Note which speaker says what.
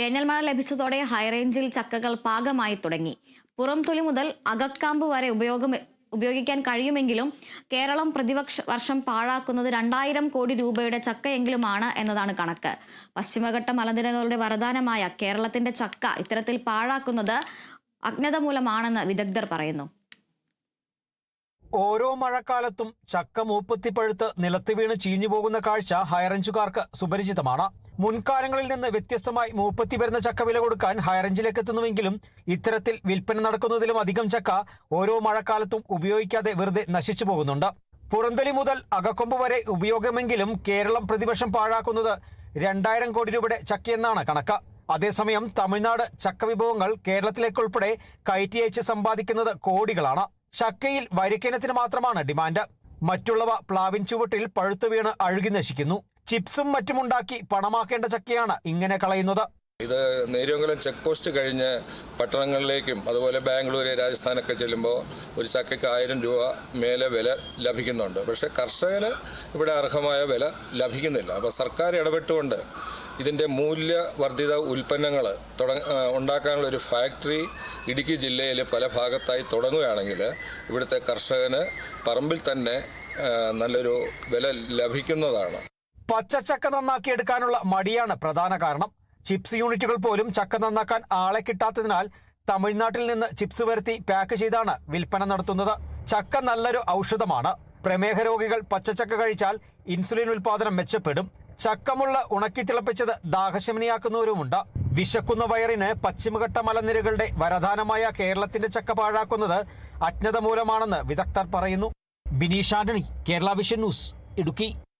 Speaker 1: വേനൽ മഴ ലഭിച്ചതോടെ ഹൈറേഞ്ചിൽ ചക്കകൾ പാകമായി തുടങ്ങി. പുറംതൊലി മുതൽ അകക്കാമ്പ് വരെ ഉപയോഗം ഉപയോഗിക്കാൻ കഴിയുമെങ്കിലും കേരളം പ്രതിപക്ഷ വർഷം പാഴാക്കുന്നത് രണ്ടായിരം കോടി രൂപയുടെ ചക്കയെങ്കിലുമാണ് എന്നതാണ് കണക്ക്. പശ്ചിമഘട്ട മലനിരകളുടെ വരദാനമായ കേരളത്തിന്റെ ചക്ക ഇത്തരത്തിൽ പാഴാക്കുന്നത് അജ്ഞത മൂലമാണെന്ന് വിദഗ്ധർ പറയുന്നു.
Speaker 2: ഓരോ മഴക്കാലത്തും ചക്ക മൂപ്പത്തിപ്പഴുത്ത് നിലത്ത് വീണ് ചീഞ്ഞു പോകുന്ന കാഴ്ച ഹൈറേഞ്ചുകാർക്ക് സുപരിചിതമാണ്. മുൻകാലങ്ങളിൽ നിന്ന് വ്യത്യസ്തമായി മൂപ്പത്തി വരുന്ന ചക്ക വില കൊടുക്കാൻ ഹൈറേഞ്ചിലേക്ക് എത്തുന്നുവെങ്കിലും ഇത്തരത്തിൽ വിൽപ്പന നടക്കുന്നതിലും അധികം ചക്ക ഓരോ മഴക്കാലത്തും ഉപയോഗിക്കാതെ വെറുതെ നശിച്ചു പോകുന്നുണ്ട്. പുറന്തലി മുതൽ അകക്കൊമ്പ് വരെ ഉപയോഗമെങ്കിലും കേരളം പ്രതിവർഷം പാഴാക്കുന്നത് രണ്ടായിരം കോടി രൂപയുടെ ചക്കയെന്നാണ് കണക്ക്. അതേസമയം തമിഴ്നാട് ചക്ക വിഭവങ്ങൾ കേരളത്തിലേക്കുൾപ്പെടെ കയറ്റി അയച്ച് സമ്പാദിക്കുന്നത് കോടികളാണ്. ചക്കയിൽ വരിക്കനത്തിന് മാത്രമാണ് ഡിമാൻഡ്. മറ്റുള്ളവ പ്ലാവിൻ ചുവട്ടിൽ പഴുത്തു വീണ് അഴുകി നശിക്കുന്നു. ചിപ്സും മറ്റുമുണ്ടാക്കി പണമാക്കേണ്ട ചക്കയാണ് ഇങ്ങനെ കളയുന്നത്.
Speaker 3: ഇത് നേരിയങ്കലം ചെക്ക് പോസ്റ്റ് കഴിഞ്ഞ് പട്ടണങ്ങളിലേക്കും അതുപോലെ ബാംഗ്ലൂര് രാജസ്ഥാനൊക്കെ ചെല്ലുമ്പോൾ ഒരു ചക്കയ്ക്ക് ആയിരം രൂപ മേലെ വില ലഭിക്കുന്നുണ്ട്. പക്ഷേ കർഷകന് ഇവിടെ അർഹമായ വില ലഭിക്കുന്നില്ല. അപ്പോൾ സർക്കാർ ഇടപെട്ടുകൊണ്ട് ഇതിന്റെ മൂല്യവർദ്ധിത ഉൽപ്പന്നങ്ങൾ തുടങ്ങ ഉണ്ടാക്കാനുള്ള ഒരു ഫാക്ടറി ഇടുക്കി ജില്ലയിൽ പല ഭാഗത്തായി തുടങ്ങുകയാണെങ്കിൽ ഇവിടുത്തെ കർഷകന് പറമ്പിൽ തന്നെ നല്ലൊരു വില ലഭിക്കുന്നതാണ്.
Speaker 2: പച്ചച്ചക്ക നന്നാക്കി എടുക്കാനുള്ള മടിയാണ് പ്രധാന കാരണം. ചിപ്സ് യൂണിറ്റുകൾ പോലും ചക്ക നന്നാക്കാൻ ആളെ കിട്ടാത്തതിനാൽ തമിഴ്നാട്ടിൽ നിന്ന് ചിപ്സ് വരുത്തി പാക്ക് ചെയ്താണ് വിൽപ്പന നടത്തുന്നത്. ചക്ക നല്ലൊരു ഔഷധമാണ്. പ്രമേഹ രോഗികൾ പച്ചച്ചക്ക കഴിച്ചാൽ ഇൻസുലിൻ ഉൽപാദനം മെച്ചപ്പെടും. ചക്കമുള്ള ഉണക്കി തിളപ്പിച്ചത് ദാഹശമനിയാക്കുന്നവരുമുണ്ട്. വിശക്കുന്ന വയറിന് പശ്ചിമഘട്ട മലനിരകളുടെ വരദാനമായ കേരളത്തിന്റെ ചക്ക പാഴാക്കുന്നത് അജ്ഞത മൂലമാണെന്ന് വിദഗ്ധർ പറയുന്നു. Bineesh Antony Kerala vision news Idukki.